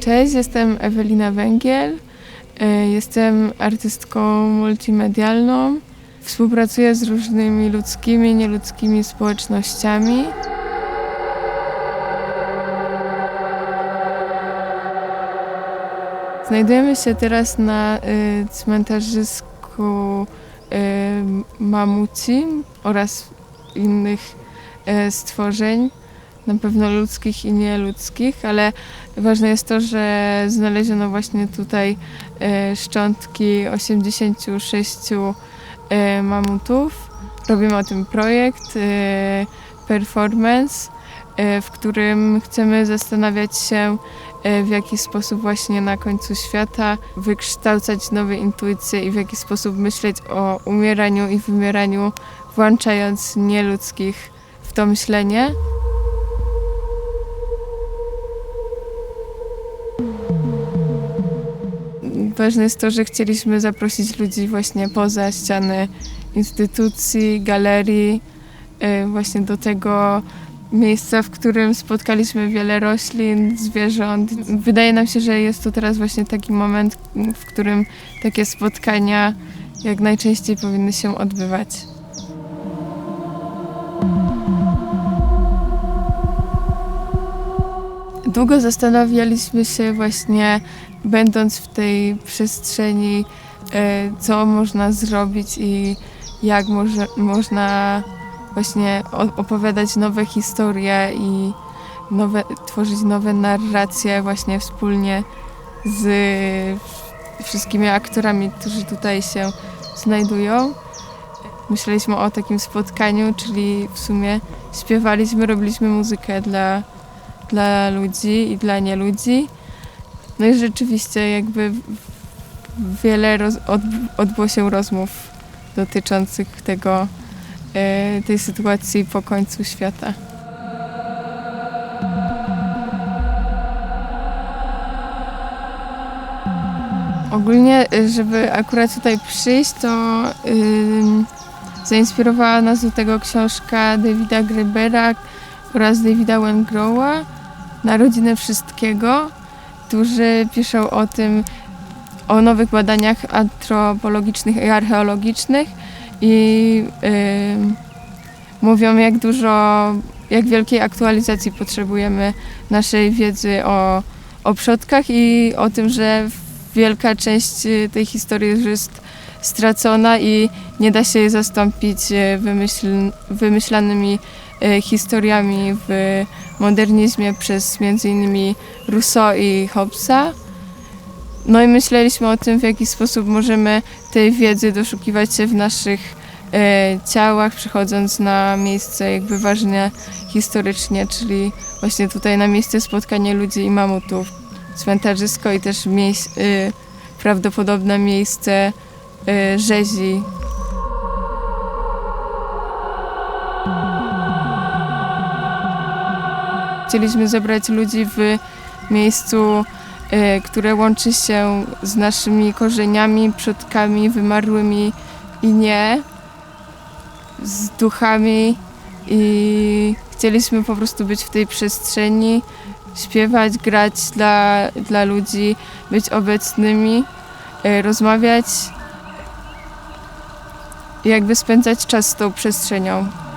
Cześć, jestem Ewelina Węgiel. E, Jestem artystką multimedialną. Współpracuję z różnymi ludzkimi, nieludzkimi społecznościami. Znajdujemy się teraz na y, cmentarzysku y, mamuci oraz innych stworzeń, na pewno ludzkich i nieludzkich, ale ważne jest to, że znaleziono właśnie tutaj y, szczątki 86 y, mamutów. Robimy o tym projekt, y, performance, w którym chcemy zastanawiać się, e, w jaki sposób właśnie na końcu świata wykształcać nowe intuicje i w jaki sposób myśleć o umieraniu i wymieraniu, włączając nieludzkich w to myślenie. Ważne jest to, że chcieliśmy zaprosić ludzi właśnie poza ściany instytucji, galerii, e, właśnie do tego miejsca, w którym spotkaliśmy wiele roślin, zwierząt. Wydaje nam się, że jest to teraz właśnie taki moment, w którym takie spotkania jak najczęściej powinny się odbywać. Długo zastanawialiśmy się właśnie, będąc w tej przestrzeni, e, co można zrobić i jak może, można właśnie opowiadać nowe historie i nowe, tworzyć nowe narracje właśnie wspólnie z wszystkimi aktorami, którzy tutaj się znajdują. Myśleliśmy o takim spotkaniu, czyli w sumie śpiewaliśmy, robiliśmy muzykę dla, dla ludzi i dla nieludzi. No i rzeczywiście jakby wiele roz, od, odbyło się rozmów dotyczących tego, e, tej sytuacji po końcu świata. Ogólnie, e, żeby akurat tutaj przyjść, to ym, zainspirowała nas do tego książka Davida Grebera oraz Davida Wengrowa Narodziny Wszystkiego, którzy piszą o tym, o nowych badaniach antropologicznych i archeologicznych i ym, mówią jak dużo, jak wielkiej aktualizacji potrzebujemy naszej wiedzy o, o przodkach i o tym, że wielka część tej historii już jest stracona i nie da się jej zastąpić y, wymyśl, wymyślanymi historiami w modernizmie przez innymi Rousseau i Hobbesa. No i myśleliśmy o tym, w jaki sposób możemy tej wiedzy doszukiwać się w naszych e, ciałach, przychodząc na miejsce jakby ważne historycznie, czyli właśnie tutaj na miejsce spotkania ludzi i mamutów, cmentarzysko i też y, prawdopodobne miejsce y, rzezi. Chcieliśmy zebrać ludzi w miejscu, y, które łączy się z naszymi korzeniami, przodkami wymarłymi i nie, z duchami i chcieliśmy po prostu być w tej przestrzeni, śpiewać, grać dla, dla ludzi, być obecnymi, e, rozmawiać jakby spędzać czas z tą przestrzenią.